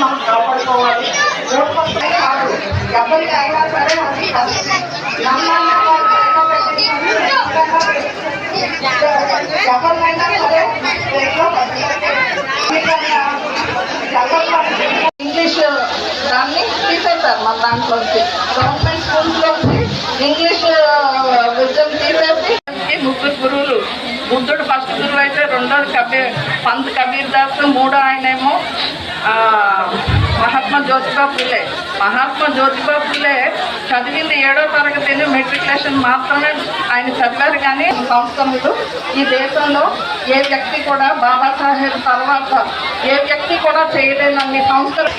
మనం కాపాడుకోవాలి. హక్కునే కాదు. ఎవరికి అయినా సరే అది సరే ఇంగ్లీష్ దాన్ని తీసేశారు మన దాంట్లోంచి. గవర్నమెంట్ స్కూల్స్లోంచి ఇంగ్లీష్ విద్యను తీసేసి ముగ్గురు గురువులు బుద్ధుడు ఫస్ట్ గురువు అయితే రెండోది కబీర్ పంత్ కబీర్ దాస్ మూడో ఆయనేమో మహాత్మా జ్యోతిబా ఫులే మహాత్మా జ్యోతిబా ఫులే చదివింది ఏడో తరగతిని మెట్రికులేషన్ మాత్రమే ఆయన చదివారు కానీ సంస్థలు ఈ దేశంలో ఏ వ్యక్తి కూడా బాబాసాహెబ్ తర్వాత ఏ వ్యక్తి కూడా చేయలేనన్ని సంస్థలు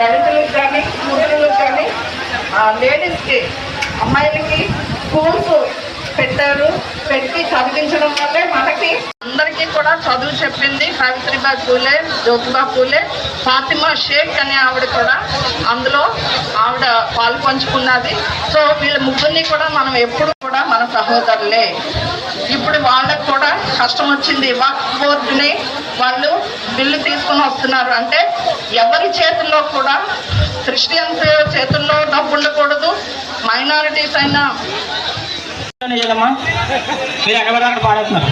దళితులకు కానీ కూతురులకు కానీ లేడీస్కి అమ్మాయిలకి స్కూల్స్ పెట్టారు. పెట్టి చదివించడం వల్లే మనకి అందరికీ కూడా చదువు చెప్పింది సావిత్రిబాయి పూలే జ్యోతిబా పూలే ఫాతిమా షేక్ అనే ఆవిడ కూడా అందులో ఆవిడ పాలు పంచుకున్నది సో వీళ్ళ ముగ్గురిని కూడా మనం ఎప్పుడు కూడా మన సహోదరులే. ఇప్పుడు వాళ్ళకు కూడా కష్టం వచ్చింది. వక్ బోర్డుని వాళ్ళు బిల్లు తీసుకుని వస్తున్నారు. అంటే ఎవరి చేతుల్లో కూడా క్రిస్టియన్స్ చేతుల్లో డబ్బు ఉండకూడదు. మైనారిటీస్ అయినా మీరు ఎక్కడ పాడుతున్నారు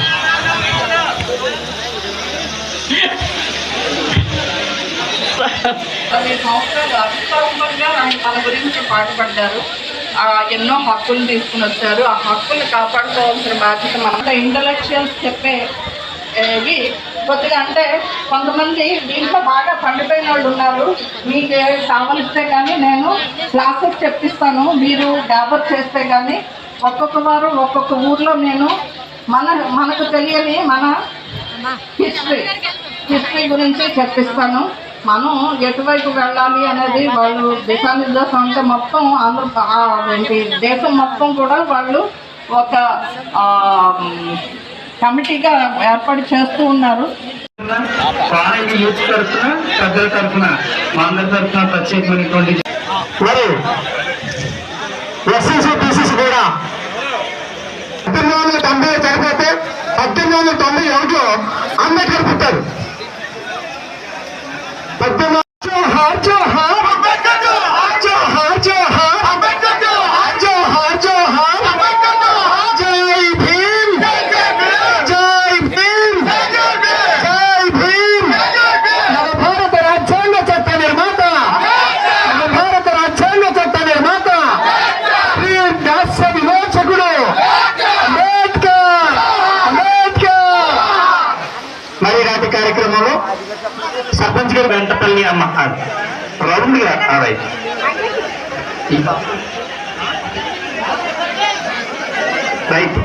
సంవత్సరాలు మన గురించి పాటుపడ్డారు. ఆ, ఎన్నో హక్కులు తీసుకుని వచ్చారు. ఆ హక్కులు కాపాడుకోవాల్సిన బాధ్యత మన ఇంటలెక్చువల్స్ చెప్పే ఏవి కొద్దిగా అంటే కొంతమంది దీంట్లో బాగా పండిపోయిన వాళ్ళు ఉన్నారు. మీకు కావలిస్తే కానీ నేను క్లాసెస్ చెప్పిస్తాను. మీరు గ్యాదర్ చేస్తే కానీ ఒక్కొక్క వారు ఒక్కొక్క ఊర్లో నేను మన మనకు తెలియని మన హిస్టరీ హిస్టరీ గురించి చెప్పిస్తాను. మనం ఎటువైపు వెళ్ళాలి అనేది వాళ్ళు దిశానిర్దేశం అంటే మొత్తం ఆంధ్ర ఏంటి దేశం మొత్తం కూడా వాళ్ళు ఒక ఆ, కమిటీగా ఏర్పాటు చేస్తూ ఉన్నారు. కాలేజీ యూత్ తరఫున పెద్దల తరఫున మా అందరి తరఫున ప్రత్యేకమైనటువంటి మరి ఎస్సీసీ బీసీసీ కూడా పద్దెనిమిది వందల తొంభై చనిపోతే పద్దెనిమిది వందల తొంభై ఒకటిలో అంబేద్కర్ పుట్టారు हार चल हार Ventapalli round right right.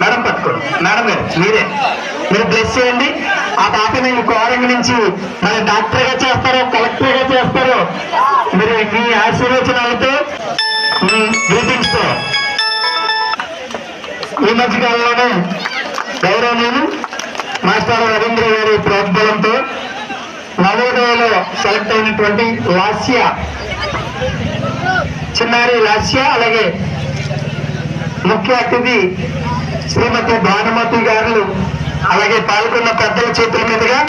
Madam పట్టుకోండి మేడం గారు మీరే. మీరు బ్లెస్ చేయండి. ఆ పాపని కోరంగి నుంచి మరి డాక్టర్గా చేస్తారో కలెక్టర్గా చేస్తారో మీరు మీ ఆశీర్వచనాలతో మీ గ్రీటింగ్స్తో ఈ మధ్య కాలంలోనే గౌరవనీయులు మాస్టర్ రవీంద్ర గారి ప్రోద్బలంతో సెలెక్ట్ అయినటువంటి లాస్య. చిన్నారి లాస్య అలాగే ముఖ్య అతిథి శ్రీమతి భానుమతి గారు అలాగే పాల్గొన్న పెద్దల చేతుల మీదుగా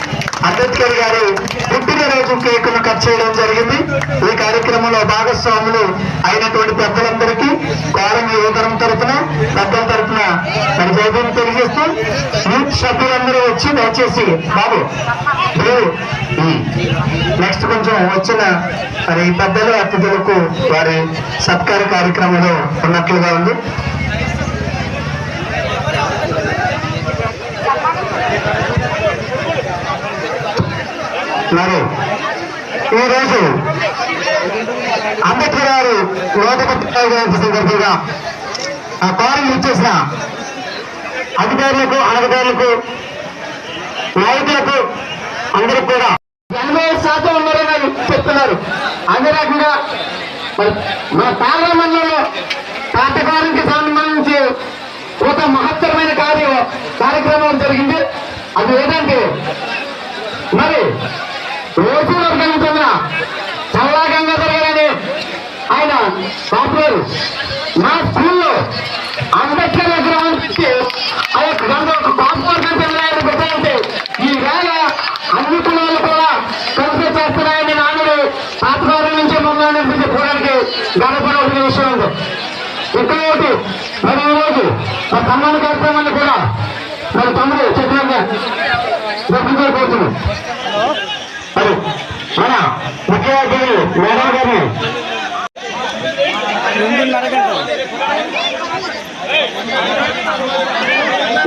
అంబేద్కర్ గారు పుట్టినరోజు కేకును కట్ చేయడం జరిగింది. ఈ కార్యక్రమంలో భాగస్వాములు అయినటువంటి పెద్దలందరికీ కోరం యువతరం తరఫున పెద్దల తరఫున మరి జైబీం తెలియజేస్తూ యూత్ సభ్యులందరూ వచ్చి దయచేసి బాబు నెక్స్ట్ కొంచెం వచ్చిన మరి పెద్దలు అతిథులకు వారి సత్కార కార్యక్రమంలో ఉన్నట్లుగా ఉంది. మరి ఈరోజు అంబేద్కర్ గారు లోకపత్రికా ముప్పై సందర్భంగా ఆ కోరం ఇచ్చేసిన అధికారులకు అనధికారులకు నాయకులకు అందరూ కూడా ఎనభై శాతం ఉన్నారని చెప్తున్నారు. అదే రకంగా మన పార్లమెంట్లో పాఠకానికి సంబంధించి ఒక మహత్తరమైన కార్యం కార్యక్రమం జరిగింది. అది ఏంటంటే మరి రోజు వర్గం చెందిన చల్లా గంగాధర్ గారని ఆయన పాపులర్ మా స్కూల్లో అంబేద్కర్ గడపడవలసిన విషయం ఉంది ఇంకోటి పదవ రోజు మా కమ్మని కార్యక్రమాన్ని కూడా మన తమ్ముడు చెప్పినట్టు జరిపించబోతున్నాం మరి మన ముఖ్య మేడం గారిని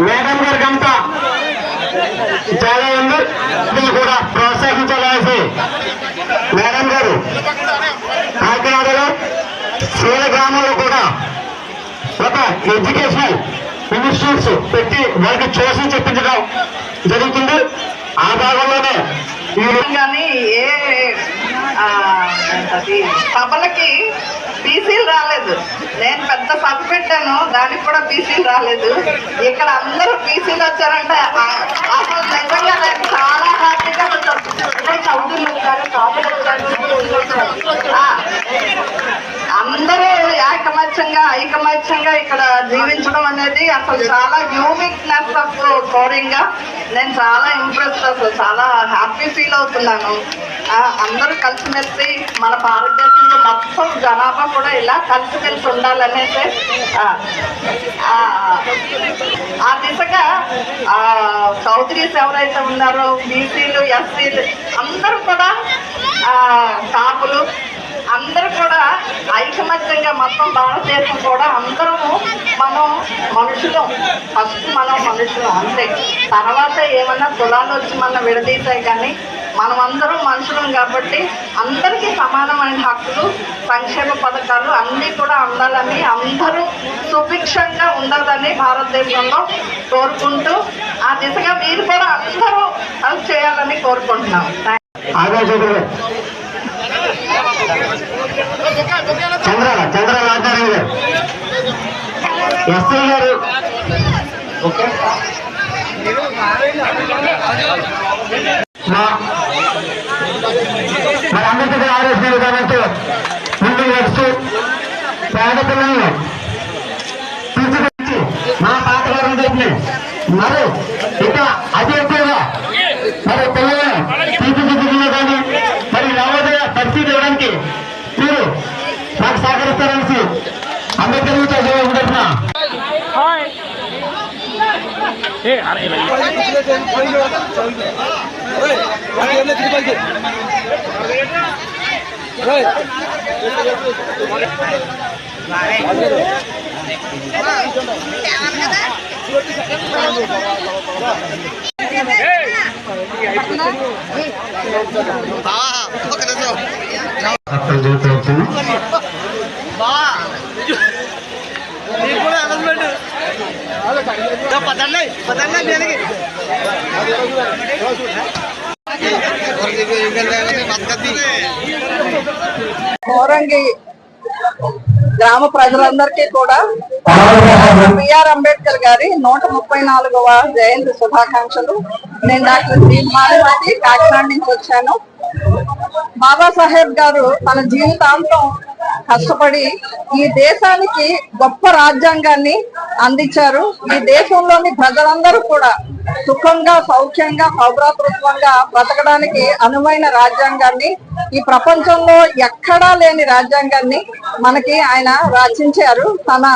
మేడం గారికి అంతా చాలా ఉంది. కూడా ప్రోత్సహించలేసి మేడం శీల గ్రామంలో కూడా ఒక ఎడ్యుకేషనల్ ఇన్స్టిట్యూట్స్ పెట్టి వారికి చూసి చెప్పించడం జరుగుతుంది. ఆ భాగంలోనే కానీ ఏ సభలకి బీసీలు రాలేదు. నేను పెద్ద సభ పెట్టాను దానికి కూడా బీసీలు రాలేదు. ఇక్కడ అందరూ బీసీలు వచ్చారంటే అసలు నిజంగా నేను చాలా హ్యాపీగా ఉన్నాను చౌదరులు వచ్చారు కాపులు వచ్చారు ఆ, అందరూ ఏకమత్యంగా ఐకమత్యంగా ఇక్కడ జీవించడం అనేది అసలు చాలా యూనిక్నెస్ ఆఫ్ కోరింగ్గా నేను చాలా ఇంప్రెస్ అసలు చాలా హ్యాపీ ఫీల్ అవుతున్నాను. అందరూ కలిసిమెలిసి మన భారతదేశంలో మొత్తం జనాభా కూడా ఇలా కలిసిమెలిసి ఉండాలనేసి ఆ, ఆ దిశగా ఆ చౌదరీస్ ఎవరైతే ఉన్నారో బీసీలు ఎస్సీలు అందరూ కూడా కాపులు అందరూ కూడా ఐకమత్యంగా మొత్తం భారతదేశం కూడా అందరము మనం మనుషులం. ఫస్ట్ మనం మనుషులం అంతే. తర్వాత ఏమన్నా కులాలు వచ్చి మనం విడదీసాయి కానీ మనం అందరం మనుషులం కాబట్టి అందరికీ సమానమైన హక్కులు సంక్షేమ పథకాలు అన్నీ కూడా అందాలని అందరూ సుభిక్షంగా ఉండాలని భారతదేశంలో కోరుకుంటూ ఆ దిశగా మీరు కూడా అందరూ హెల్ప్ చేయాలని కోరుకుంటున్నాం. చంద్ర చంద్ర రాజారావు గారు. ఎస్ఐ గారు. ఓకే. మా- మరి అందరికీ ఆలోచన విధానంతో ముందుకు నడుస్తూ పేద పిల్లలను తీసుకొచ్చి మా పాతగారం తరపున మరి ఇంకా అతి ఎక్కువగా మరి పిల్లలు తీర్చిదిద్దుతున్నా కానీ మరి నవోదయ పరిస్థితి ఇవ్వడానికి మీరు నాకు సహకరిస్తారనేసి అంబేద్కర్ నుంచి తరఫున అక్కడ చూపించాను మోరంగి గ్రామ ప్రజలందరికీ కూడా బిఆర్ అంబేద్కర్ గారి నూట ముప్పై నాలుగవ జయంతి శుభాకాంక్షలు. నేను డాక్టర్ శ్రీ కాకినాడ నుంచి వచ్చాను. బాబాసాహెబ్ గారు తన జీవితాంతం కష్టపడి ఈ దేశానికి గొప్ప రాజ్యాంగాన్ని అందించారు. ఈ దేశంలోని ప్రజలందరూ కూడా సుఖంగా సౌఖ్యంగా సౌభ్రాతృత్వంగా బ్రతకడానికి అనువైన రాజ్యాంగాన్ని ఈ ప్రపంచంలో ఎక్కడా లేని రాజ్యాంగాన్ని మనకి ఆయన రచించారు. తన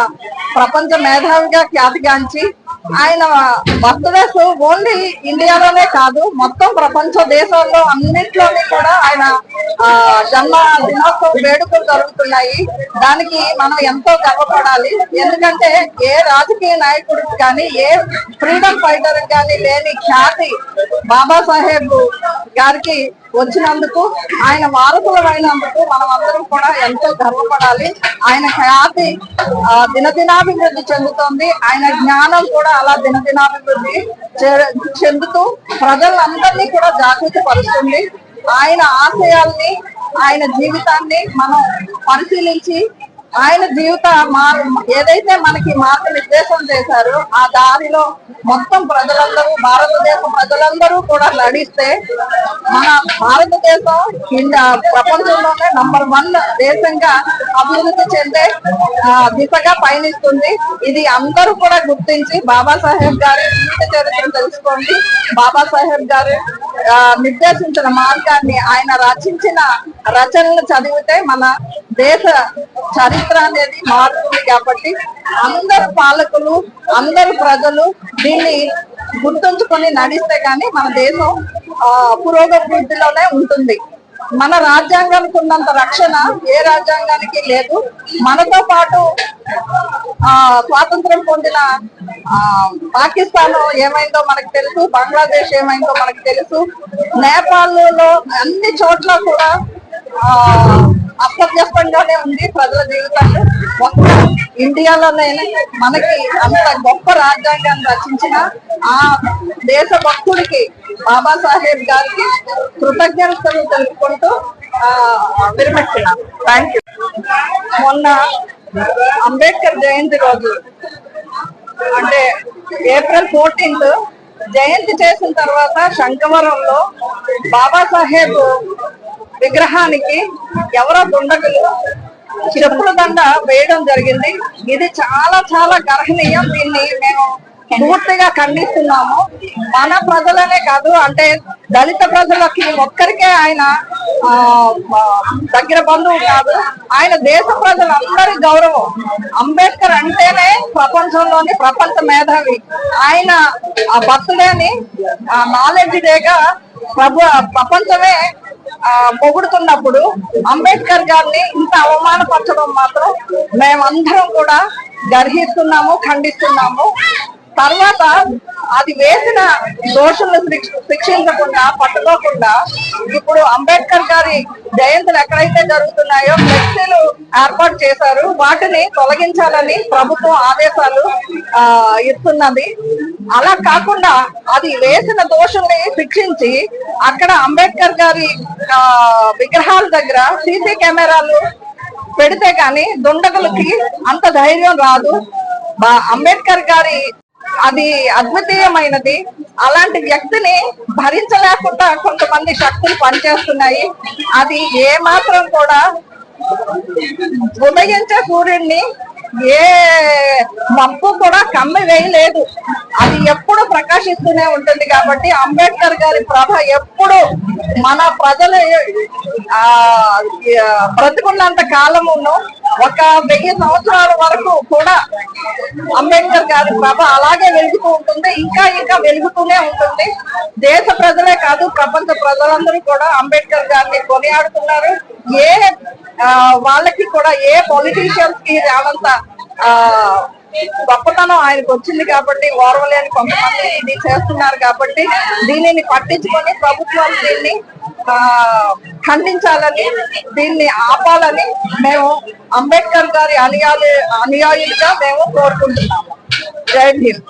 ప్రపంచ మేధావిగా ఖ్యాతిగాంచి ఆయన బర్త్డేస్ ఓన్లీ ఇండియాలోనే కాదు మొత్తం ప్రపంచ దేశాల్లో అన్నింటిలోని కూడా ఆయన జన్మ దినోత్సవ వేడుకలు జరుగుతున్నాయి. దానికి మనం ఎంతో గర్వపడాలి. ఎందుకంటే ఏ రాజకీయ నాయకుడికి కానీ ఏ ఫ్రీడమ్ ఫైటర్ కానీ లేని ఖ్యాతి బాబాసాహెబ్ గారికి వచ్చినందుకు ఆయన వారసులమైనందుకు మనం అందరం కూడా ఎంతో గర్వపడాలి. ఆయన ఖ్యాతి ఆ, దినదినాభివృద్ధి చెందుతోంది. ఆయన జ్ఞానం కూడా అలా దినదినాభివృద్ధి చె- చెందుతూ ప్రజలందరినీ కూడా జాగృతి పరుస్తుంది. ఆయన ఆశయాల్ని ఆయన జీవితాన్ని మనం పరిశీలించి ఆయన జీవిత మా ఏదైతే మనకి మార్గనిర్దేశం చేశారో ఆ దారిలో మొత్తం ప్రజలందరూ భారతదేశ ప్రజలందరూ కూడా నడిస్తే మన భారతదేశం ప్రపంచంలోనే నంబర్ వన్ దేశంగా అభివృద్ధి చెందే దిశగా పయనిస్తుంది. ఇది అందరూ కూడా గుర్తించి బాబాసాహెబ్ గారి జీవిత చరిత్ర తెలుసుకోండి. బాబాసాహెబ్ గారు నిర్దేశించిన మార్గాన్ని ఆయన రచించిన రచనలు చదివితే మన దేశ చరిత్ర అనేది మారుతుంది కాబట్టి అందరు పాలకులు అందరు ప్రజలు దీన్ని గుర్తుంచుకొని నడిస్తే గాని మన దేశం పురోగతి పురోగతిలోనే ఉంటుంది. మన రాజ్యాంగానికి ఉన్నంత రక్షణ ఏ రాజ్యాంగానికి లేదు. మనతో పాటు ఆ స్వాతంత్రం పొందిన ఆ పాకిస్తాన్ ఏమైందో మనకు తెలుసు బంగ్లాదేశ్ ఏమైందో మనకు తెలుసు. నేపాల్లో అన్ని చోట్ల కూడా ఆ అప్రత్యస్తంగానే ఉంది ప్రజల జీవితాలు. ఒక్క ఇండియాలోనే మనకి అంత గొప్ప రాజ్యాంగాన్ని రచించిన ఆ దేశ భక్తుడికి బాబాసాహెబ్ గారికి కృతజ్ఞతలు తెలుపుకుంటూ ఆ విరమిస్తున్నాను థ్యాంక్ యూ మొన్న అంబేద్కర్ జయంతి రోజు అంటే ఏప్రిల్ ఫోర్టీన్త్ జయంతి చేసిన తర్వాత శంకవరంలో బాబాసాహెబ్ విగ్రహానికి ఎవరో దుండగులు చెప్పుల దండ వేయడం జరిగింది. ఇది చాలా చాలా గర్హనీయం. దీన్ని మేము పూర్తిగా ఖండిస్తున్నాము. మన ప్రజలనే కాదు అంటే దళిత ప్రజలకి ఒక్కరికే ఆయన దగ్గర బంధువు కాదు. ఆయన దేశ ప్రజలందరి గౌరవం. అంబేద్కర్ అంటేనే ప్రపంచంలోని ప్రపంచ మేధావి. ఆయన ఆ బర్త్డేని నాలెడ్జ్ డేగా ప్రభు ప్రపంచమే ఆ, పొగుడుతున్నప్పుడు అంబేద్కర్ గారిని ఇంత అవమానపరచడం మాత్రం మేమందరం కూడా గర్హిస్తున్నాము ఖండిస్తున్నాము. తర్వాత అది వేసిన దోషులను శిక్ష- శిక్షించకుండా పట్టుకోకుండా ఇప్పుడు అంబేద్కర్ గారి జయంతులు ఎక్కడైతే జరుగుతున్నాయో ఫ్లెక్సీలు ఏర్పాటు చేశారు. వాటిని తొలగించాలని ప్రభుత్వం ఆదేశాలు ఇస్తున్నది. అలా కాకుండా అది వేసిన దోషుల్ని శిక్షించి అక్కడ అంబేద్కర్ గారి విగ్రహాల దగ్గర సీసీ కెమెరాలు పెడితే కానీ దుండగులకి అంత ధైర్యం రాదు. బా- అంబేద్కర్ గారి అది అద్వితీయమైనది. అలాంటి వ్యక్తిని భరించలేకుండా కొంతమంది శక్తులు పనిచేస్తున్నాయి. అది ఏ మాత్రం కూడా ఉదయించే సూర్యుడిని ఏ మప్పు కూడా కమ్మి వేయలేదు. అది ఎప్పుడు ప్రకాశిస్తూనే ఉంటుంది కాబట్టి అంబేద్కర్ గారి ప్రభ ఎప్పుడు మన ప్రజలు ఆ బ్రతుకున్నంత కాలమును ఒక వెయ్యి సంవత్సరాల వరకు కూడా అంబేద్కర్ గారి ప్రభ అలాగే వెలుగుతూ ఉంటుంది. ఇంకా ఇంకా వెలుగుతూనే ఉంటుంది. దేశ ప్రజలే కాదు ప్రపంచ ప్రజలందరూ కూడా అంబేద్కర్ గారిని కొనియాడుతున్నారు. ఏ వాళ్ళకి కూడా ఏ పొలిటీషియన్స్కి రానంత ఆ గొప్పతనం ఆయనకు వచ్చింది కాబట్టి ఓర్వలేని కొంతమంది ఇది చేస్తున్నారు కాబట్టి దీనిని పట్టించుకొని ప్రభుత్వం దీన్ని ఆ ఖండించాలని దీన్ని ఆపాలని మేము అంబేద్కర్ గారి అనుయాలు అనుయాయులుగా మేము కోరుకుంటున్నాము. జై హింద్.